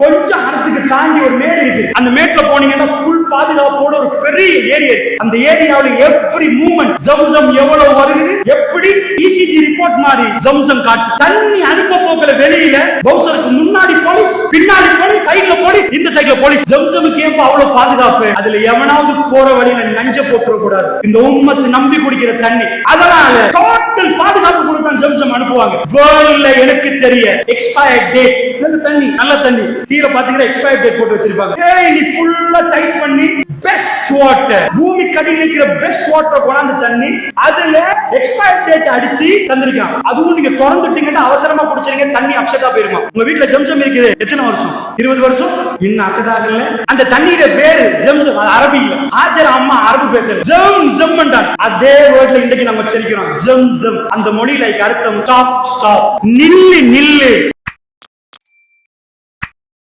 கொஞ்சம் அறத்துக்கு தாண்டி ஒரு மேடு இருக்கு. அந்த மேட்ல போனீங்கன்னா ஃபுல் பாதுகாப்போட ஒரு பெரிய ஏரியா இருக்கு அந்த ஏரியாவுல எவ்ரி மூவ்மெண்ட் ஜம்சம் எவ்வளவு வருது? எப்படி இசிஜி ரிப்போர்ட் மாதிரி ஜம்சம் காட்டு. தண்ணி அனுப்ப போக்கல வெளியில பவுசருக்கு முன்னாடி போலீஸ் பின்னாடி போலீஸ் சைட்ல போலீஸ் இந்த சைட்ல போலீஸ். ஜம்சமுக்கு ஏப்ப அவ்வளவு பாதுகாப்பு? அதுல எவனாவது போற வழியில நஞ்ச போட்டுற கூடாது இந்த உம்மத்து நம்பி குடிக்கிற தண்ணி. அதனால டோட்டல் பாதுகாப்பு கொடுக்க அனுப்புவாங்க. வேர்ல்ட்ல எனக்கு தெரிய. எக்ஸ்பயர் டேட் நல்ல தண்ணி நல்ல தண்ணி. கீழே பாத்தீங்கன்னா எக்ஸ்பயர் டேட் போட்டு வச்சிருப்பாங்க. ஏய் நீ ஃபுல்லா டைட் பண்ணி பெஸ்ட் வாட்டர் பூமி கடியில் இருக்கிற பெஸ்ட் வாட்டர் கொண்டாந்து தண்ணி அதுல எக்ஸ்பயர் டேட் அடிச்சு தந்திருக்கான் அதுவும் நீங்க திறந்துட்டீங்கன்னா அவசரமா குடிச்சிருங்க தண்ணி அப்செட்டா போயிருமா? உங்க வீட்டுல ஜம்சம் இருக்குது. எத்தனை வருஷம்? இருபது வருஷம்? இன்னும் அப்செட் ஆகல அந்த தண்ணியோட பேரு ஜம்சம் அது அரபியில ஆச்சர் அம்மா அரபு பேசுறது. ஜம் ஜம் அதே வேர்ட்ல இன்னைக்கு நம்ம வச்சிருக்கிறோம் ஜம் ஜம். அந்த மொழியில கருத்தம் ஸ்டாப் ஸ்டாப் நில்லு நில்லு.